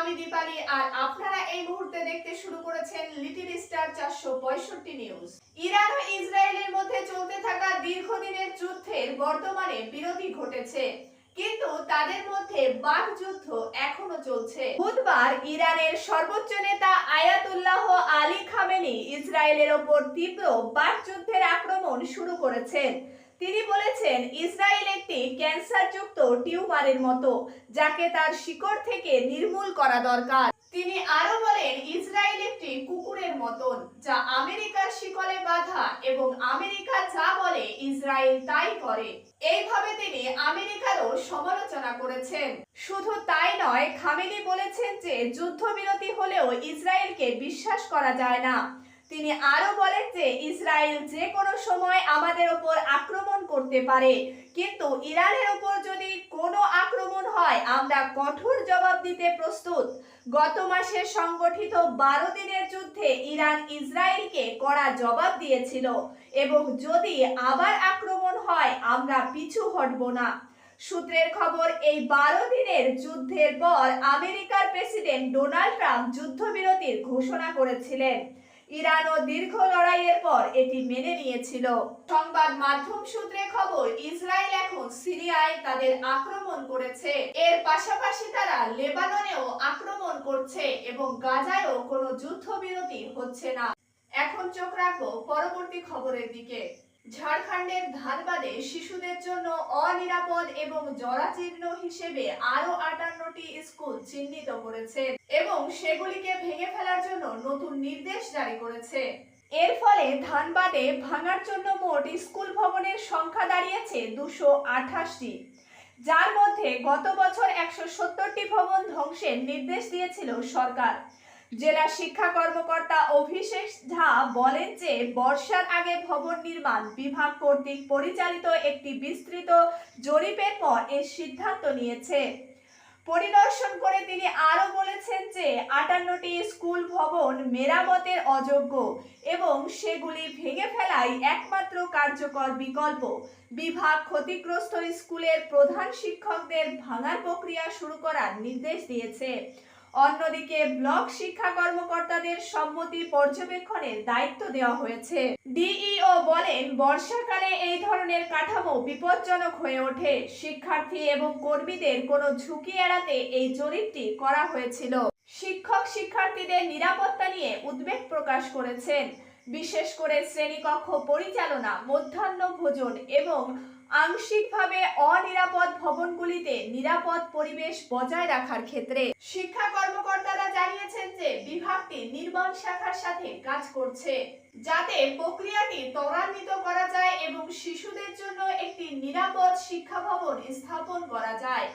আমি দীপালি, আর আপনারা এই মুহূর্তে দেখতে শুরু করেছেন লিটিল স্টার চারশো পঁয়ষট্টি নিউজ। ইরান ও ইসরায়েলের মধ্যে চলতে থাকা দীর্ঘদিনের যুদ্ধের বর্তমানে বিরতি ঘটেছে। কিন্তু তাদের মধ্যে বাকযুদ্ধ এখনও চলছে। বুধবার ইরানের সর্বোচ্চ নেতা আয়াতুল্লাহ আলী খামেনি ইসরায়েলের ওপর তীব্র বাকযুদ্ধের আক্রমণ শুরু করেছেন। তিনি বলেছেন, ইসরায়েল একটি ক্যান্সারযুক্ত টিউমারের মতো, যাকে তার শিকড় থেকে নির্মূল করা দরকার। তিনি আরও বলেন, ইসরায়েল একটি কুকুরের মতন, যা আমেরিকার শিকলে বাধা এবং আমেরিকা যা বলে, ইসরায়েল তাই করে। এইভাবে তিনি আমেরিকারও সমালোচনা করেছেন। শুধু তাই নয়, খামেনি বলেছেন যে, যুদ্ধবিরতি হলেও ইসরায়েলকে বিশ্বাস করা যায় না। তিনি আরও বলেন যে ইসরায়েল যে কোনো সময় আমাদের ওপর আক্রমণ করতে পারে। কিন্তু ইরানের ওপর যদি কোনো আক্রমণ হয়, আমরা কঠোর জবাব দিতে প্রস্তুত। গত মাসে সংগঠিত বারো দিনের যুদ্ধে ইরান ইসরায়েলকে কড়া জবাব দিয়েছিল এবং যদি আবার আক্রমণ হয়, আমরা পিছু হটব না। সূত্রের খবর, এই বারো দিনের যুদ্ধের পর আমেরিকার প্রেসিডেন্ট ডোনাল্ড ট্রাম্প যুদ্ধবিরতির ঘোষণা করেছিলেন। ইরান ও দীর্ঘ লড়াইয়ের পর এটি মেনে নিয়েছিল। সংবাদ মাধ্যম সূত্রে খবর, ইসরায়েল এখন সিরিয়ায় তাদের আক্রমণ করেছে। এর পাশাপাশি তারা লেবাননেও আক্রমণ করছে এবং গাজায়ও কোনো যুদ্ধবিরতি হচ্ছে না। এখন চোখ রাখব পরবর্তী খবরের দিকে। ঝাড়খণ্ডের ধানবাদে শিশুদের জন্য অনিরাপদ এবং জরাজীর্ণ হিসেবে আরও আটান্নটি স্কুল চিহ্নিত করেছে এবং সেগুলিকে ভেঙে ফেলার জন্য নতুন নির্দেশ জারি করেছে। এর ফলে ধানবাদে ভাঙার জন্য মোট স্কুল ভবনের সংখ্যা দাঁড়িয়েছে দুশো আঠাশটি, যার মধ্যে গত বছর একশো সত্তরটি ভবন ধ্বংসের নির্দেশ দিয়েছিল সরকার। জেলা শিক্ষা কর্মকর্তা অভিষেক ঝা বলেন যে, বর্ষার আগে ভবন নির্মাণ বিভাগ কর্তৃক পরিচালিত একটি বিস্তৃত জরিপের পর এর সিদ্ধান্ত নিয়েছে। পরিদর্শন করে তিনি আরও বলেছেন যে, আটান্নটি স্কুল ভবন মেরামতের অযোগ্য এবং সেগুলি ভেঙে ফেলাই একমাত্র কার্যকর বিকল্প। বিভাগ ক্ষতিগ্রস্ত স্কুলের প্রধান শিক্ষকদের ভাঙার প্রক্রিয়া শুরু করার নির্দেশ দিয়েছে। অন্যদিকে ব্লক শিক্ষা কর্মকর্তাদের সম্মতি পর্যবেক্ষণের দায়িত্ব দেওয়া হয়েছে। ডিইও বলেন, বর্ষাকালে এই ধরনের কাঠামো বিপজ্জনক হয়ে ওঠে। শিক্ষার্থী এবং কর্মীদের কোনো ঝুঁকি এড়াতে এই জরিপটি করা হয়েছিল। শিক্ষক শিক্ষার্থীদের নিরাপত্তা নিয়ে উদ্বেগ প্রকাশ করেছেন। বিশেষ করে শ্রেণীকক্ষ পরিচালনা, মধ্যাহ্ন ভোজন এবং আংশিকভাবে অনিরাপদ ভবনগুলিতে নিরাপদ পরিবেশ বজায় রাখার ক্ষেত্রে শিক্ষা কর্মকর্তারা জানিয়েছেন যে বিভাগটি নির্মাণ শাখার সাথে কাজ করছে, যাতে প্রক্রিয়াটি ত্বরান্বিত করা যায় এবং শিশুদের জন্য একটি নিরাপদ শিক্ষা ভবন স্থাপন করা যায়।